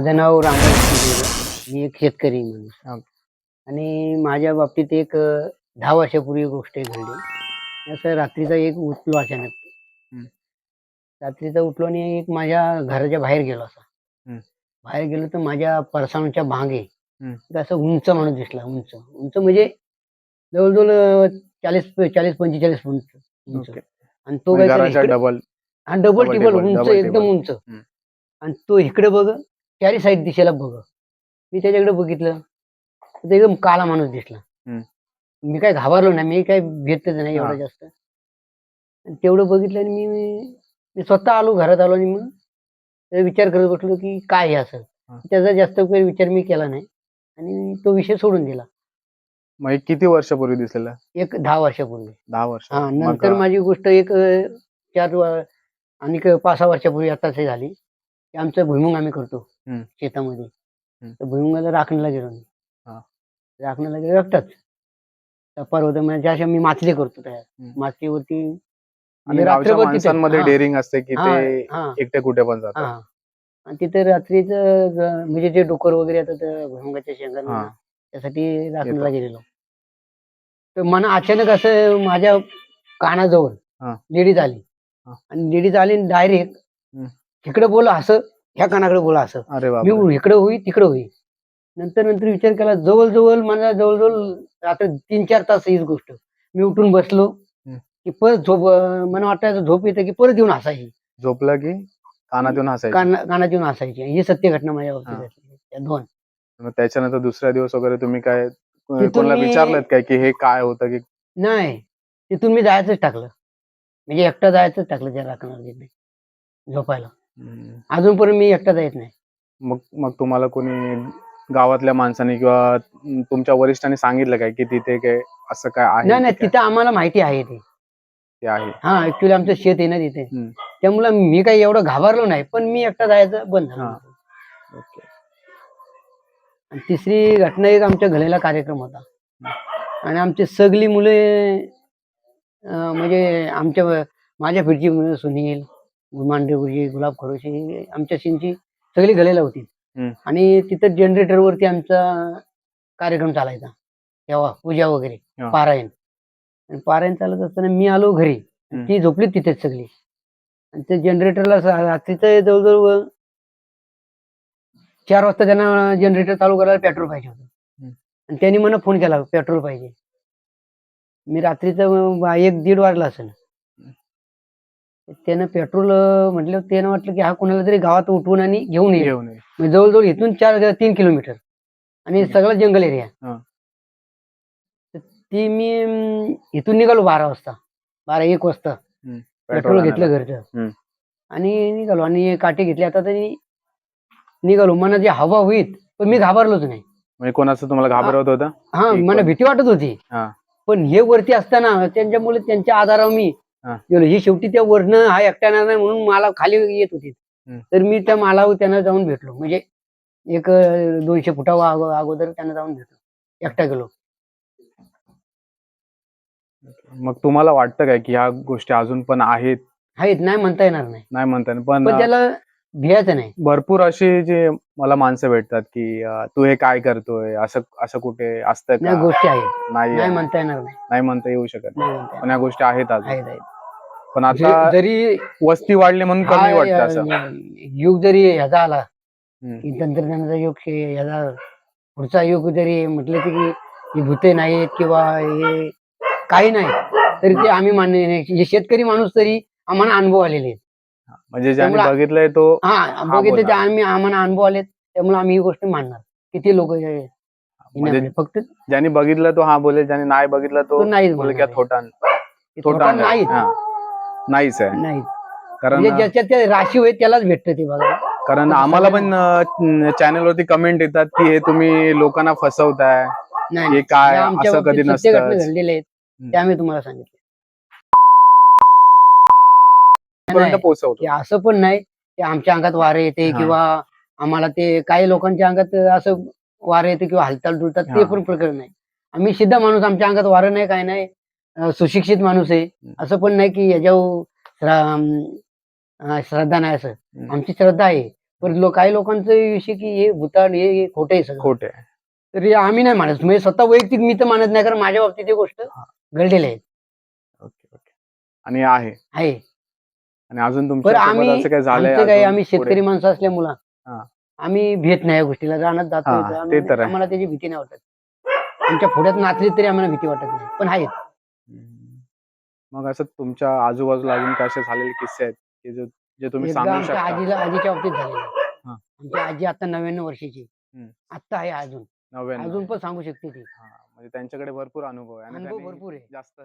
माझं नाव. मी एक शेतकरी हा. आणि माझ्या बाबतीत एक दहा वर्षापूर्वी गोष्ट घडली असं रात्रीचा एक उठलो अचानक. रात्रीचा उठलो आणि एक माझ्या घराच्या बाहेर गेलो असा. बाहेर गेलो तर माझ्या परसावच्या. एक असं उंच माणूस दिसला उंच उंच म्हणजे जवळजवळ चाळीस चाळीस पंचेचाळीस उंच उंच. आणि तो म्हणजे काय इकडे- डबल हा डबल टिबल उंच एकदम. उंच. आणि तो इकडे बघ चारी साईड दिशेला बघ. मी त्याच्याकडे बघितलं. तर एकदम काला माणूस दिसला. मी काय घाबरलो नाही. मी काय भेटतच नाही एवढं. जास्त. तेवढं बघितलं आणि मी मी स्वतः आलो घरात आलो आणि मग विचार करत बसलो की काय हे असं. त्याचा जास्त काही विचार मी केला नाही. आणि तो विषय सोडून दिला. मग किती वर्षापूर्वी दिसलेलं? एक दहा वर्षापूर्वी. दहा वर्ष. हा नंतर माझी गोष्ट एक चार आणि पाच सहा वर्षापूर्वी आताच हे झाली. की आमचं भुईमुग आम्ही करतो हम्म. शेतामध्ये हम्म. तर भुईमुगाला राखणला गेलो मी हा. राखणला गेलो एकटाच टप्पर होतं म्हणजे ज्या अशा मी माचली करतो तयार हम्म. माचलीवरती आणि गावच्या रात्रभर तिथे- माणसांमध्ये हा, डेअरिंग असते की हा, ते हा, एकटे कुठे पण जातात. आणि तिथे रात्रीच म्हणजे जे डोकर वगैरे येतात भुईमुगाच्या शेंगांना हा. त्यासाठी राखणला येतो. गेलेलो तर मला अचानक असं माझ्या कानाजवळ हा. लेडीज आली हा. आणि लेडीज आली डायरेक्ट. इकडे बोला असं ह्या कानाकडे बोला असं. अरे मी इकडे होई तिकडे होई. नंतर नंतर विचार केला जवळजवळ मला जवळजवळ आता तीन चार तास हीच गोष्ट. मी उठून बसलो हम्म. की परत झोप अं, मला वाटायचं झोप येते की परत येऊन हसायची. झोपलं की कानात येऊन हसायचं? काना कानात येऊन हसायची. ही सत्य घटना माझ्या बाबतीत हा. घडली. त्या दोन. मग त्याच्यानंतर दुसऱ्या दिवस वगैरे तुम्ही काय तिथून कोणाला मी- विचारलं काय की हे काय होतं की नाही. तिथून मी जायचंच टाकलं. म्हणजे एकटा जायचंच टाकलं त्या राखणार झोपायला. अजूनपर्यंत मी एकटा जायत नाही मग मग तुम्हाला कोणी गावातल्या माणसाने किंवा तुमच्या वरिष्ठांनी सांगितलं काय की तिथे काय असं काय आहे नाही नाही? तिथं आम्हाला माहिती आहे ते ते आहे हा ऍक्च्युली आमचं शेत आहे ना तिथे हम्म. त्यामुळे मी काही एवढं घाबरलो नाही पण मी एकटा जायचं बंद झालं हा. ओके. आणि तिसरी घटना एक आमच्या घराला कार्यक्रम होता आणि आमची सगळी मुले अं, म्हणजे आमच्या माझ्या फिरची मुलं सुनील गुमांडे गुरुजी गुलाब खरोशी आमच्या शिंची सगळी घलेला होती. आणि तिथं जनरेटर वरती आमचा कार्यक्रम चालायचा तेव्हा पूजा वगैरे. पारायण आणि पारायण चालत असताना मी आलो घरी. ती झोपली तिथेच सगळी आणि ते जनरेटरला रात्रीचं जवळजवळ चार वाजता त्यांना जनरेटर चालू करायला पेट्रोल पाहिजे होतं. आणि त्यांनी मला फोन केला पेट्रोल पाहिजे मी रात्रीचं एक दीड वाजला असेल त्यानं पेट्रोल म्हटलं त्यानं वाटलं की हा कोणाला तरी गावात उठवून आणि घेऊन येईल. घेऊन ये. म्हणजे जवळजवळ इथून चार तीन किलोमीटर. आणि हम्म. सगळं जंगल एरिया. हा. ती मी अं, इथून निघालो बारा वाजता. बारा एक वाजता. पेट्रोल आणायला. घेतलं घरचं. आणि निघालो. आणि काटे घेतले. आता तरी निघालो. मला जी हवा होईत पण मी घाबरलोच नाही. म्हणजे कोणाचं तुम्हाला घाबरवत होतं? हा मला पण- भीती वाटत होती. हा. पण हे वरती असताना त्यांच्यामुळे त्यांच्या आधारावर मी हा. शेवटी त्या वरनं हा एकट्यानं नाही म्हणून मला खाली येत होती. तर मी त्या मालावर त्यांना जाऊन भेटलो म्हणजे एक दोनशे फुटावर अगो- अगोदर त्यांना जाऊन भेटलो एकटा गेलो मग तुम्हाला वाटतं काय की ह्या गोष्टी अजून पण आहेत आहेत नाही म्हणता येणार नाही नाही म्हणता येणार. पण त्याला भियायचं नाही. भरपूर अशी जे मला माणसं भेटतात की अं, तू हे काय करतोय? असं असं कुठे असतं नाही का? गोष्टी आहेत. नाही. म्हणता येणार नाही. नाही म्हणता येऊ शकत नाही. म्हणता येणार. पण या गोष्टी आहेत अजून. आहेत आहेत. पण आता जरी वस्ती वाढली म्हणून कमी हा वाटतं असं. अं, युग जरी ह्याचा आला हम्म. की तंत्रज्ञानाचा युग शे- ह्याचा पुढचा युग जरी म्हटलं की ही भूते नाहीत किंवा हे काही नाही तरी ते आम्ही मान्य नाही शेतकरी माणूस तरी आम्हाला अनुभव आलेले आहेत. म्हणजे ज्यांनी त्यामुळे- बघितलंय तो हा बघितलं ते बोलणार. आम्ही आम्हाला अनुभव आलेत त्यामुळे आम्ही ही गोष्ट मानणार. किती लोक म्हणजे फक्त ज्यांनी बघितलं तो हा बोलेल ज्यांनी नाही बघितलं तो तो नाहीच की आहे. थोटा ते थोटा थोटा नाही नाहीच हा. आहे. नाही कारण म्हणजे ज्याच्यात ते राशी होईल त्यालाच भेटतं ते बघा. कारण म्हणजे आम्हाला पण चॅनल वरती कमेंट येतात की हे तुम्ही लोकांना फसवताय. नाही हे. काय? या आमच्या असं कधी बाबतीत सत्य घटना नसतं घडलेल्या आहेत. हम्म. ते आम्ही तुम्हाला सांगितले. पर्यंत पोहोचवतो. असं पण नाही की आमच्या अंगात वारे येते. किंवा आम्हाला ते काही लोकांच्या अंगात असं वारे येते किंवा हालचाल डुलतात ते. पण प्रकरण नाही. आम्ही सिद्ध माणूस आमच्या अंगात वारं नाही काय नाही. सुशिक्षित माणूस आहे. असं पण नाही की अं, श्रद्धा नाही असं. आमची श्रद्धा आहे. पण लोक काही लोकांचं विषय की हे भूताड हे खोटं आहे सगळं. खोटे. तरी आम्ही नाही मानत. म्हणजे स्वतः वैयक्तिक मी तर मानत नाही कारण माझ्या बाबतीत ही गोष्ट. घडलेली आहे. Okay okay. आणि आहे. आहे. आणि अजून तुमच्या आम्ही असं काय झालंय आमचं काय अजून आम्ही पुढे? शेतकरी माणसं असल्यामुळं हा. आम्ही भेट नाही या गोष्टीला रानात जातो हा. ते तर आहे. आम्हाला त्याची भीती नाही वाटत आमच्या पुढ्यात नाचली तरी आम्हाला भीती वाटत नाही पण आहेत हम्म. मग असं तुमच्या आजूबाजूला अजून काय असे झालेले किस्से आहेत की जो जे तुम्ही एकदा सांगू आमच्या शकता आजीला आजीच्या बाबतीत झालेलं हा. आमची आजी आता नव्याण्णव वर्षाची हम्म. आता आहे अजून नव्याण्णव अजून पण सांगू शकते ती हा, म्हणजे त्यांच्याकडे भरपूर अनुभव आहे आणि अनुभव त्यांनी भरपूर आहे जास्त